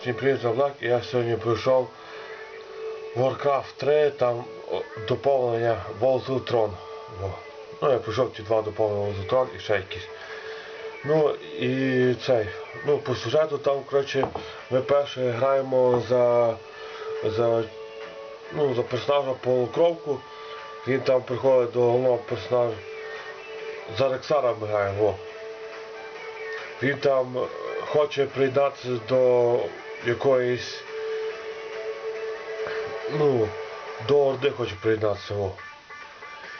Всім привіт, Заблак. Я сьогодні пройшов Warcraft 3, там доповнення Tron. Ну, я пройшов ті два доповнення Tron і ще якісь. Ну і цей. Ну, по сюжету там, коротше, ми перше граємо за за, ну, за персонажа полукровку. Він там приходить до головного персонажа. За Рексара ми граємо. Він там е, хоче приєднатися до якоїсь. Ну, до Орди хоче приєднатися.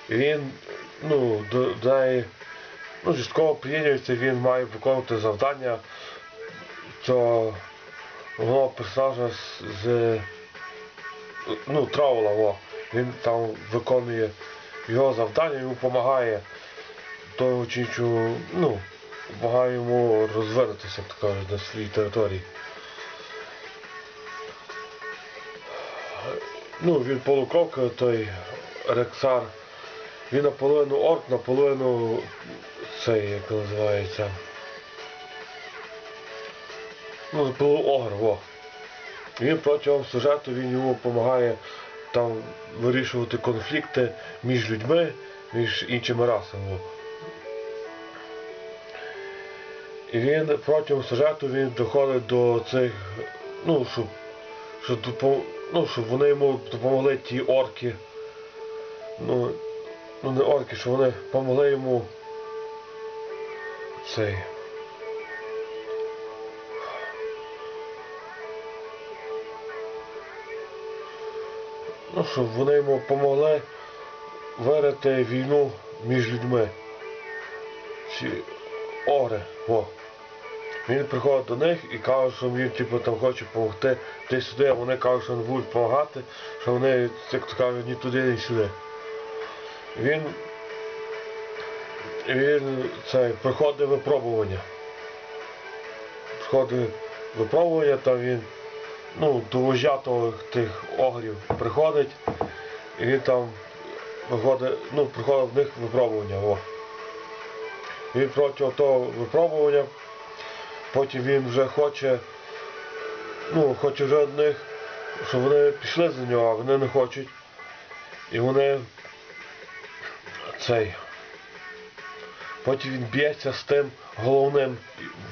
І він, ну, до, до неї, ну, частково приєднується, він має виконувати завдання цього головного персонажа з, з ну, Траула, о. Він там виконує його завдання, йому допомагає того чи іншого, ну, допомагає йому розвинутися, так кажуть, на своїй території. Ну, він полукровка, той Рексар. Він наполовину орк, наполовину цей, як називається. Ну, наполовину во. Він протягом сюжету він йому допомагає там вирішувати конфлікти між людьми, між іншими расами. І він протягом сюжету він доходить до цих, ну, щоб, щоб, ну, щоб вони йому допомогли ті орки. Ну, ну не орки, щоб вони допомогли йому цей. Ну, щоб вони йому допомогли вирити війну між людьми. Ці огри, о. Він приходить до них і каже, що він типу, там хоче допомогти ти сюди, а вони кажуть, що не будуть допомагати, що вони, як то кажуть, ні туди, ні сюди. Він, він це, приходить випробування. Приходить випробування, там він ну, до вождя того, тих огрів приходить, і він там виходить, ну, приходить в них випробування. О. Він проти того випробування Потім він вже хоче, ну, хоче вже від них, щоб вони пішли за нього, а вони не хочуть. І вони цей. Потім він б'ється з тим головним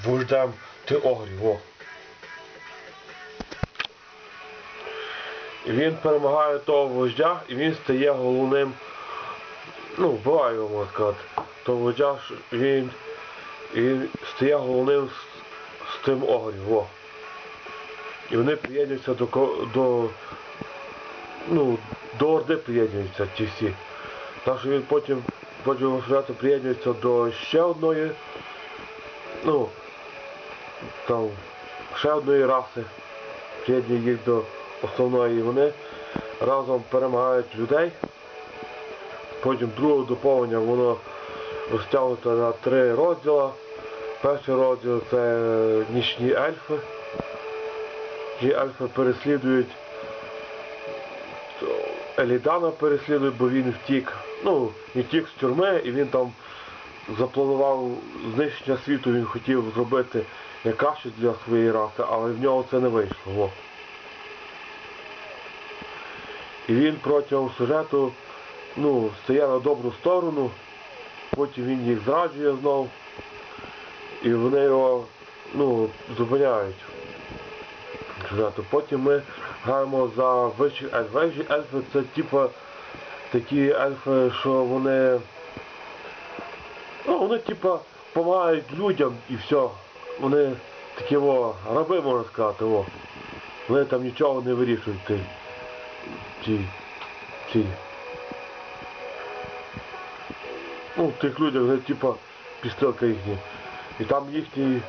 вождем тих огрів. О. І він перемагає того вождя і він стає головним, ну, вбиває його, можна сказати. Того вождя він, він стає головним тим огрів. О. І вони приєднуються до, до, ну, до Орди приєднуються ті всі. Так що він потім потім сюжету приєднується до ще одної, ну, там, ще одної раси, приєднує їх до основної, і вони разом перемагають людей. Потім друге доповнення воно розтягнуто на три розділи. Перший розділ це нічні ельфи. Ті ельфи переслідують Елідана переслідують, бо він втік. Ну, він втік з тюрми і він там запланував знищення світу, він хотів зробити як краще для своєї раси, але в нього це не вийшло. І він протягом сюжету ну, стає на добру сторону, потім він їх зраджує знов, і вони його ну, зупиняють. Потім ми граємо за вищих ельф. Вищі ельфи це типу такі ельфи, що вони. Ну, вони типу допомагають людям і все. Вони такі о, раби, можна сказати, о. Вони там нічого не вирішують ті. Ті. ті. Ну, тих людях, вони типа пістилка їхні. І там їхній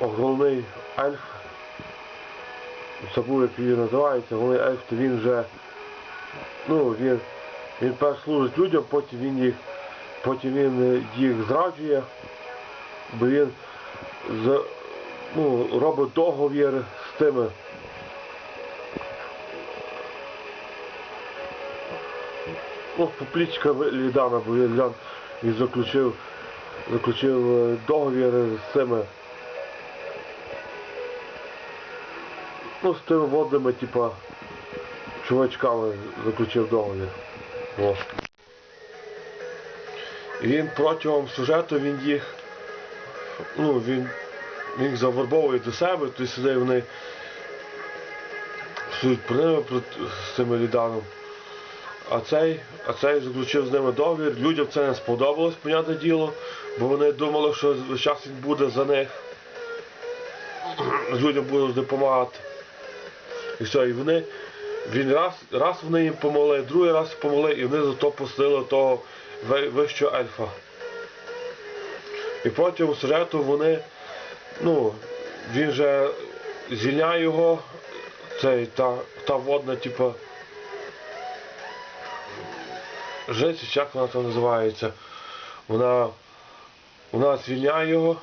головний ельф забув, як він називається, головний ельф, то він вже, ну, він, він перш служить людям, потім він їх, потім він їх зраджує, бо він з, ну, робить договір з тими. Ну, поплічка Лідана, бо він, він заключив, заключив е, договір з цими ну, з тими водними, типа, чувачками заключив договір. І він протягом сюжету він їх, ну, він, він їх завербовує до себе, то сюди вони сують про ними з цими ліданом. А цей, а цей заключив з ними договір. Людям це не сподобалось, понятне діло, бо вони думали, що зараз він буде за них. Людям буде допомагати. І все, і вони, він раз, раз вони їм помогли, другий раз помогли, і вони зато посилили того вищого ельфа. І протягом сюжету вони, ну, він же звільняє його, цей, та, та водна, типа, жесть, як вона там називається. Вона, вона звільняє його,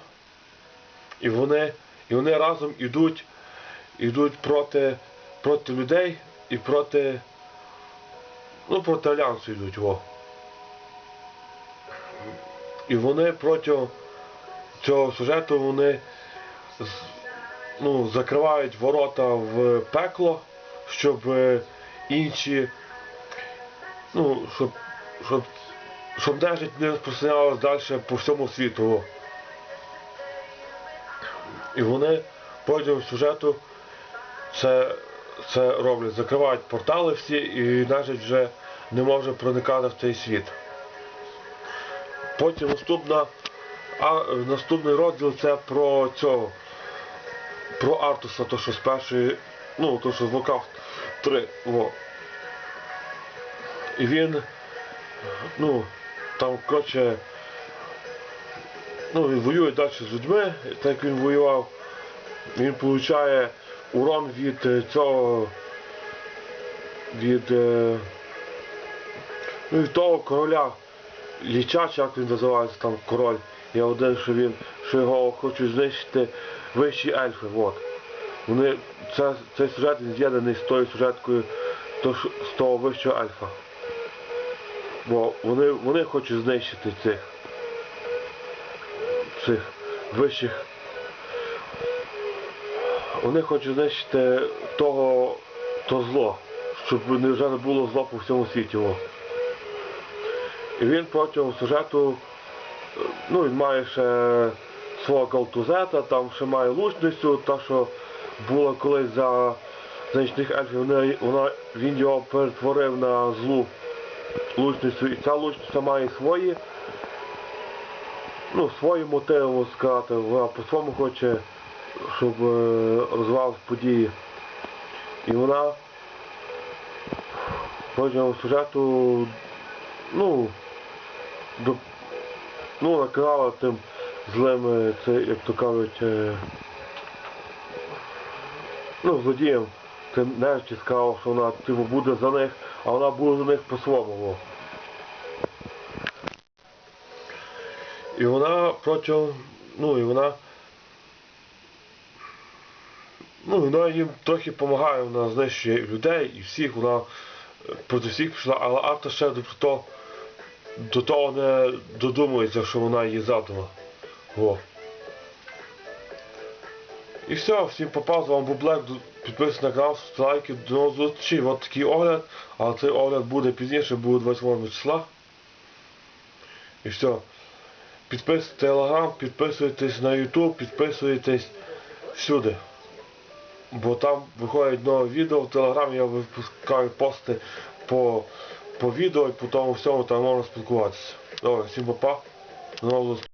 і вони, і вони разом ідуть, ідуть проти, проти людей і проти, ну, проти альянсу йдуть. Во. І вони протягом цього сюжету вони ну, закривають ворота в пекло, щоб е, інші, ну, щоб, щоб, щоб нежить не розпространялась далі по всьому світу. І вони протягом сюжету це, це роблять, закривають портали всі і нежить вже не може проникати в цей світ. Потім наступна, а, наступний розділ це про цього. Про Артуса, то що з першої, ну, то що з Лукав 3. Во. І він, ну, там, коротше, ну, він воює далі з людьми, так як він воював, він отримує урон від е, цього, від, е, ну, від того короля Ліча, як він називається там король. Є один, що він, що його хочуть знищити вищі ельфи. От. Вони, це, цей сюжет він з'єднаний з тою сюжеткою то, з того вищого ельфа. Бо вони, вони хочуть знищити цих цих вищих. Вони хочуть знищити того, то зло, щоб не- вже не було зло по всьому світі. І він протягом сюжету, ну він має ще свого галтузета, там ще має лучницю, та що була колись за значних ельфів, вона, він його перетворив на злу лучницю. І ця лучниця має свої, ну, свої мотиви, можна сказати, вона по-своєму хоче, щоб е, розвивалися події. І вона протягом сюжету, ну, до, ну, наказала тим злим, е, це, як то кажуть, е, ну, злодіям, тим нежчі сказала, що вона типу, буде за них, а вона буде за них по-своєму. І вона протягом, ну, і вона, ну, вона їм трохи допомагає, вона знищує людей і всіх, вона е, проти всіх пішла, але авто ще до того, до того не додумується, що вона її задума. І все, всім попав, з вами був Блек, підписуйтесь на канал, лайки, до нових зустрічей. От такий огляд, але цей огляд буде пізніше, буде 28 числа. І все. Підписуйтесь на Телеграм, підписуйтесь на Ютуб, підписуйтесь всюди. Бо там виходять нові відео в Телеграмі, я випускаю пости по, по відео і по тому всьому там можна спілкуватися. Добре, всім па-па.